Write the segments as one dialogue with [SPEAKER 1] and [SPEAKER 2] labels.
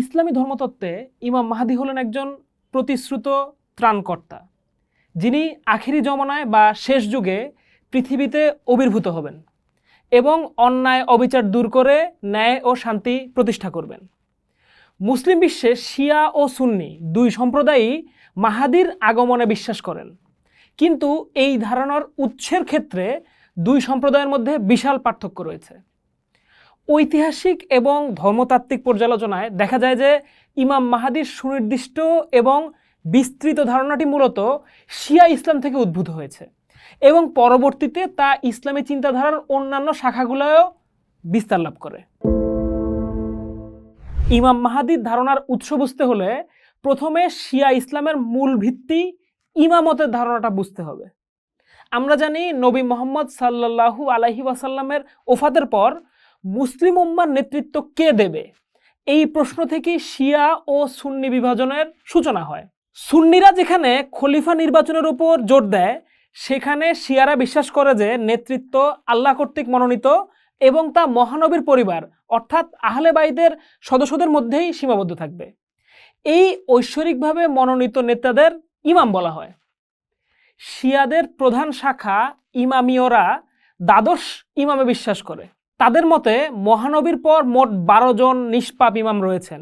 [SPEAKER 1] ইসলামী ধর্মতত্ত্বে ইমাম মাহাদি হলেন একজন প্রতিশ্রুত ত্রাণকর্তা, যিনি আখিরি জমানায় বা শেষ যুগে পৃথিবীতে আবির্ভূত হবেন এবং অন্যায়, অবিচার দূর করে ন্যায় ও শান্তি প্রতিষ্ঠা করবেন। মুসলিম বিশ্বে শিয়া ও সুন্নি দুই সম্প্রদায়ই মাহাদির আগমনে বিশ্বাস করেন। কিন্তু এই ধারণার উৎসের ক্ষেত্রে দুই সম্প্রদায়ের মধ্যে বিশাল পার্থক্য রয়েছে। ঐতিহাসিক এবং ধর্মতাত্ত্বিক পর্যালোচনায় দেখা যায় যে ইমাম মাহাদির সুনির্দিষ্ট এবং বিস্তৃত ধারণাটি মূলত শিয়া ইসলাম থেকে উদ্ভূত হয়েছে এবং পরবর্তীতে তা ইসলামী চিন্তাধারার অন্যান্য শাখাগুলোও বিস্তার লাভ করে। ইমাম মাহাদির ধারণার উৎস বুঝতে হলে প্রথমে শিয়া ইসলামের মূল ভিত্তি ইমামতের ধারণাটা বুঝতে হবে। আমরা জানি নবী মোহাম্মদ সাল্লাল্লাহু আলাইহি ওয়াসাল্লামের ওফাতের পর মুসলিম উম্মার নেতৃত্ব কে দেবে? এই প্রশ্ন থেকে শিয়া ও সুন্নি বিভাজনের সূচনা হয়। সুন্নিরা যেখানে খলিফা নির্বাচনের উপর জোর দেয়, সেখানে শিয়ারা বিশ্বাস করে যে নেতৃত্ব আল্লাহ কর্তৃক মনোনীত এবং তা মহানবীর পরিবার, অর্থাৎ আহলে বাইদের সদস্যদের মধ্যেই সীমাবদ্ধ থাকবে। এই ঐশ্বরিকভাবে মনোনীত নেতাদের ইমাম বলা হয়। শিয়াদের প্রধান শাখা ইমামিয়রা দ্বাদশ ইমামে বিশ্বাস করে। তাদের মতে মহানবীর পর মোট বারো জন নিষ্পাপ ইমাম রয়েছেন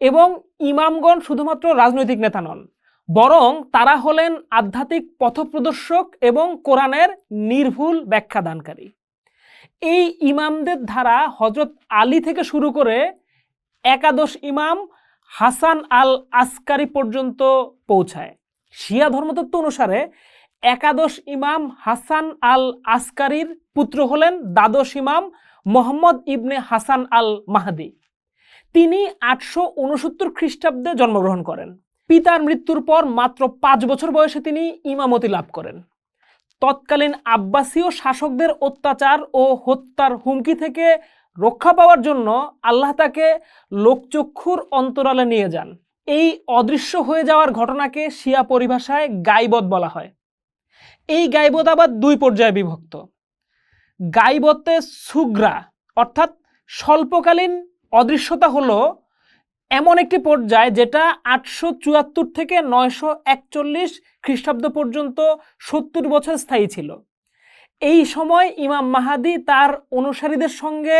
[SPEAKER 1] এবং ইমামগণ শুধুমাত্র রাজনৈতিক নেতা নন, বরং তারা হলেন আধ্যাত্মিক পথপ্রদর্শক এবং কোরআনের নির্ভুল ব্যাখ্যা দানকারী এই ইমামদের ধারা হজরত আলী থেকে শুরু করে একাদশ ইমাম হাসান আল আসকারি পর্যন্ত পৌঁছায়। শিয়া ধর্মতত্ত্ব অনুসারে একাদশ ইমাম হাসান আল আসকারির পুত্র হলেন দ্বাদশ ইমাম মোহাম্মদ ইবনে হাসান আল মাহাদি তিনি আটশো উনসত্তর খ্রিস্টাব্দে জন্মগ্রহণ করেন। পিতার মৃত্যুর পর মাত্র পাঁচ বছর বয়সে তিনি ইমামতি লাভ করেন। তৎকালীন আব্বাসীয় শাসকদের অত্যাচার ও হত্যার হুমকি থেকে রক্ষা পাওয়ার জন্য আল্লাহ তাকে লোকচক্ষুর অন্তরালে নিয়ে যান। এই অদৃশ্য হয়ে যাওয়ার ঘটনাকে শিয়া পরিভাষায় গাইবদ বলা হয়। এই গাইবদ আবার দুই পর্যায়ে বিভক্ত। গাইবতে সুগ্রা, অর্থাৎ স্বল্পকালীন অদৃশ্যতা হলো এমন একটি পর্যায় যেটা আটশো চুয়াত্তর থেকে নয়শো একচল্লিশ খ্রিস্টাব্দ পর্যন্ত সত্তর বছর স্থায়ী ছিল। এই সময় ইমাম মাহাদি তার অনুসারীদের সঙ্গে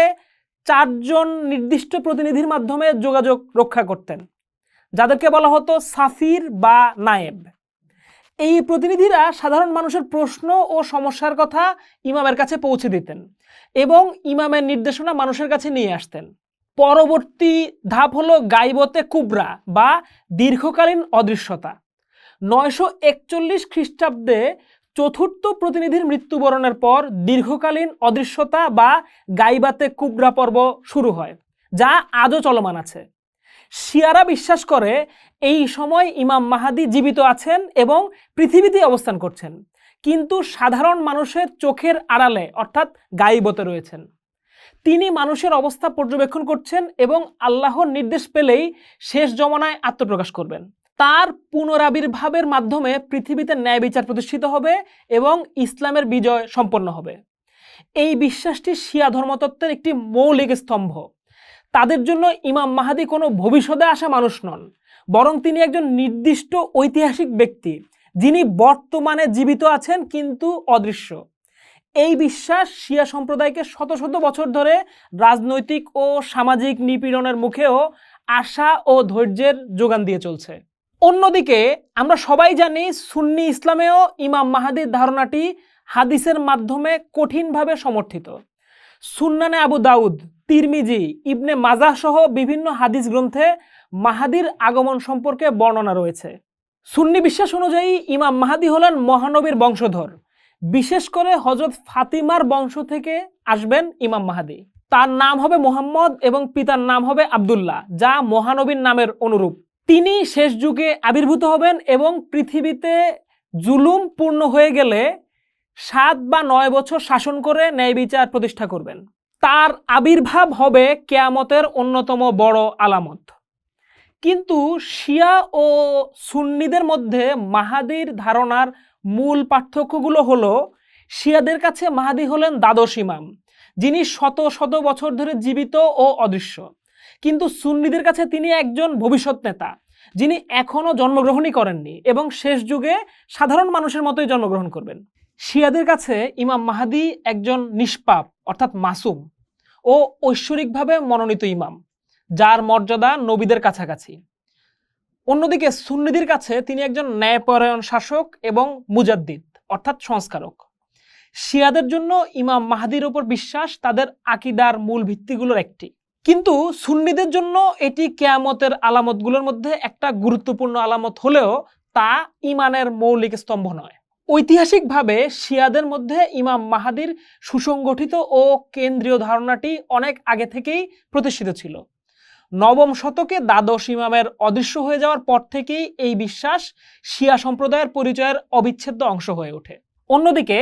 [SPEAKER 1] চারজন নির্দিষ্ট প্রতিনিধির মাধ্যমে যোগাযোগ রক্ষা করতেন, যাদেরকে বলা হতো সাফির বা নায়েব। এই প্রতিনিধিরা সাধারণ মানুষের প্রশ্ন ও সমস্যার কথা ইমামের কাছে পৌঁছে দিতেন এবং ইমামের নির্দেশনা মানুষের কাছে নিয়ে আসতেন। পরবর্তী ধাপ হলো গাইবতে কুবরা বা দীর্ঘকালীন অদৃশ্যতা। নয়শো একচল্লিশ খ্রিস্টাব্দে চতুর্থ প্রতিনিধির মৃত্যুবরণের পর দীর্ঘকালীন অদৃশ্যতা বা গাইবাতে কুবরা পর্ব শুরু হয়, যা আজও চলমান আছে। শিয়ারা বিশ্বাস করে এই সময় ইমাম মাহাদি জীবিত আছেন এবং পৃথিবীতে অবস্থান করছেন। কিন্তু সাধারণ মানুষের চোখের আড়ালে, অর্থাৎ গাইবতে রয়েছেন। তিনি মানুষের অবস্থা পর্যবেক্ষণ করছেন এবং আল্লাহর নির্দেশ পেলেই শেষ জমানায় আত্মপ্রকাশ করবেন। তার পুনরাবির্ভাবের মাধ্যমে পৃথিবীতে ন্যায় বিচার প্রতিষ্ঠিত হবে এবং ইসলামের বিজয় সম্পন্ন হবে। এই বিশ্বাসটি শিয়া ধর্মতত্ত্বের একটি মৌলিক স্তম্ভ। তাদের জন্য ইমাম মাহাদি কোনো ভবিষ্যতে আসা মানুষ নন, বরং তিনি একজন নির্দিষ্ট ঐতিহাসিক ব্যক্তি, যিনি বর্তমানে জীবিত আছেন কিন্তু অদৃশ্য। এই বিশ্বাস শিয়া সম্প্রদায়কে শত শত বছর ধরে রাজনৈতিক ও সামাজিক নিপীড়নের মুখেও আশা ও ধৈর্যের যোগান দিয়ে চলছে। অন্যদিকে, আমরা সবাই জানি সুন্নি ইসলামেও ইমাম মাহাদির ধারণাটি হাদিসের মাধ্যমে কঠিনভাবে সমর্থিত। সুন্নানে আবু দাউদ, তিরমিজি, ইবনে মাজাহ সহ বিভিন্ন হাদিস গ্রন্থে মাহাদির আগমন সম্পর্কে বর্ণনা রয়েছে। সুন্নি বিশ্বাস অনুযায়ী ইমাম মাহাদি হলেন মহানবীর বংশধর। বিশেষ করে হজরত ফাতিমার বংশ থেকে আসবেন ইমাম মাহাদি। তার নাম হবে মোহাম্মদ এবং পিতার নাম হবে আবদুল্লাহ, যা মহানবীর নামের অনুরূপ। তিনি শেষ যুগে আবির্ভূত হবেন এবং পৃথিবীতে জুলুম পূর্ণ হয়ে গেলে সাত বা নয় বছর শাসন করে ন্যায় বিচার প্রতিষ্ঠা করবেন। তার আবির্ভাব হবে কেয়ামতের অন্যতম বড় আলামত। কিন্তু শিয়া ও সুন্নিদের মধ্যে মাহাদির ধারণার মূল পার্থক্যগুলো হলো, শিয়াদের কাছে মাহাদি হলেন দ্বাদশ ইমাম, যিনি শত শত বছর ধরে জীবিত ও অদৃশ্য। কিন্তু সুন্নিদের কাছে তিনি একজন ভবিষ্যৎ নেতা, যিনি এখনও জন্মগ্রহণই করেননি এবং শেষ যুগে সাধারণ মানুষের মতোই জন্মগ্রহণ করবেন। শিয়াদের কাছে ইমাম মাহাদি একজন নিষ্পাপ, অর্থাৎ মাসুম, ও ঐশ্বরিকভাবে মনোনীত ইমাম, যার মর্যাদা নবীদের কাছাকাছি। অন্যদিকে সুন্নিদের কাছে তিনি একজন ন্যায়পরায়ণ শাসক এবং মুজাদ্দিদ, অর্থাৎ সংস্কারক। শিয়াদের জন্য ইমাম মাহাদির ওপর বিশ্বাস তাদের আকিদার মূল ভিত্তিগুলোর একটি। কিন্তু সুন্নিদের জন্য এটি কেয়ামতের আলামতগুলোর মধ্যে একটা গুরুত্বপূর্ণ আলামত হলেও তা ইমানের মৌলিক স্তম্ভ নয়। ঐতিহাসিকভাবে শিয়াদের মধ্যে ইমাম মাহাদির সুসংগঠিত ও কেন্দ্রীয় ধারণাটি অনেক আগে থেকেই প্রতিষ্ঠিত ছিল। নবম শতকে দ্বাদশ ইমামের অদৃশ্য হয়ে যাওয়ার পর থেকেই এই বিশ্বাস শিয়া সম্প্রদায়ের পরিচয়ের অবিচ্ছেদ্য অংশ হয়ে ওঠে। অন্যদিকে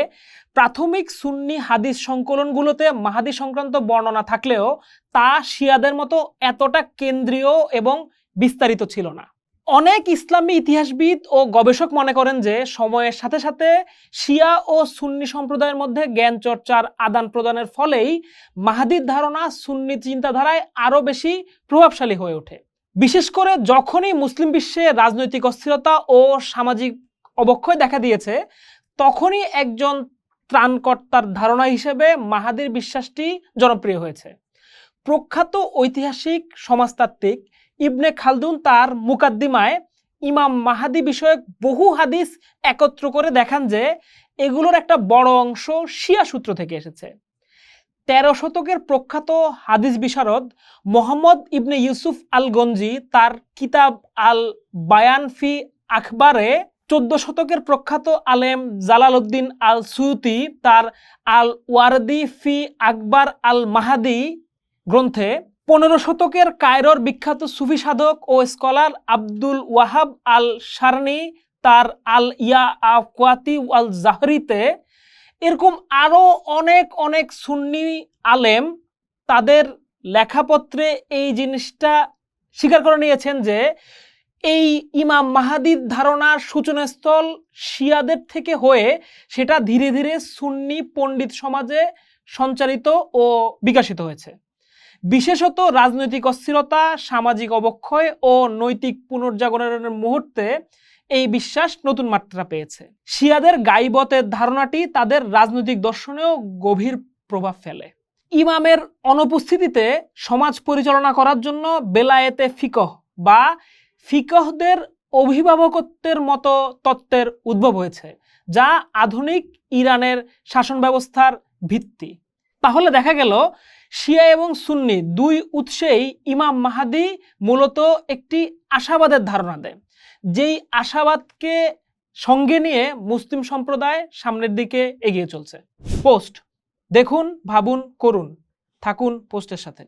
[SPEAKER 1] প্রাথমিক সুন্নি হাদিস সংকলনগুলোতে মাহাদি সংক্রান্ত বর্ণনা থাকলেও তা শিয়াদের মতো এতটা কেন্দ্রীয় এবং বিস্তারিত ছিল না। অনেক ইসলামী ইতিহাসবিদ ও গবেষক মনে করেন যে সময়ের সাথে সাথে শিয়া ও সুন্নি সম্প্রদায়ের মধ্যে জ্ঞান চর্চার আদান প্রদানের ফলেই মাহাদির ধারণা সুন্নি চিন্তাধারায় আরও বেশি প্রভাবশালী হয়ে ওঠে। বিশেষ করে যখনই মুসলিম বিশ্বে রাজনৈতিক অস্থিরতা ও সামাজিক অবক্ষয় দেখা দিয়েছে, তখনই একজন ত্রাণকর্তার ধারণা হিসেবে মাহাদির বিশ্বাসটি জনপ্রিয় হয়েছে। প্রখ্যাত ঐতিহাসিক সমাজতাত্ত্বিক ইবনে খালদুন তার মুকাদ্দিমায় ইমাম মাহাদি বিষয়ক বহু হাদিস একত্র করে দেখান যে এগুলোর একটা বড় অংশ শিয়া সূত্র থেকে এসেছে। তেরো শতকের প্রখ্যাত হাদিস বিশারদ মোহাম্মদ ইবনে ইউসুফ আল গঞ্জি তার কিতাব আল বায়ান ফি আখবারে চোদ্দ শতকের প্রখ্যাত আলেম জালালউদ্দিন আল সুতি তার আল ওয়ারদি ফি আকবর আল মাহাদি গ্রন্থে পনেরো শতকের কায়রোর বিখ্যাত সুফি সাধক ও scholar Abdul Wahab al Sarni তার আল ইয়া আওয়াতি আল জাহরিতে এরকম আরও অনেক অনেক সুন্নি আলেম তাদের লেখাপত্রে এই জিনিসটা স্বীকার করে নিয়েছেন যে এই ইমাম মাহাদির ধারণার সূচনাস্থল শিয়াদের থেকে হয়ে সেটা ধীরে ধীরে সুন্নি পণ্ডিত সমাজে সঞ্চারিত ও বিকাশিত হয়েছে। বিশেষত রাজনৈতিক অস্থিরতা, সামাজিক অবক্ষয় ও নৈতিক পুনর্জাগরণের মুহূর্তে এই বিশ্বাস নতুন মাত্রা পেয়েছে। শিয়াদের গাইবতের ধারণাটি তাদের রাজনৈতিক দর্শনেও গভীর প্রভাব ফেলে। ইমামের অনুপস্থিতিতে সমাজ পরিচালনা করার জন্য বেলায়েতে ফিকহ বা ফিকহদের অভিভাবকত্বের মতো তত্ত্বের উদ্ভব হয়েছে, যা আধুনিক ইরানের শাসন ব্যবস্থার ভিত্তি। তাহলে দেখা গেল শিয়া এবং সুন্নি দুই উৎসেই ইমাম মাহাদি মূলত একটি আশাবাদের ধারণা দেয়। যেই আশাবাদকে সঙ্গে নিয়ে মুসলিম সম্প্রদায় সামনের দিকে এগিয়ে চলছে। পোস্ট, দেখুন, ভাবুন, করুন, থাকুন পোস্টের সাথে।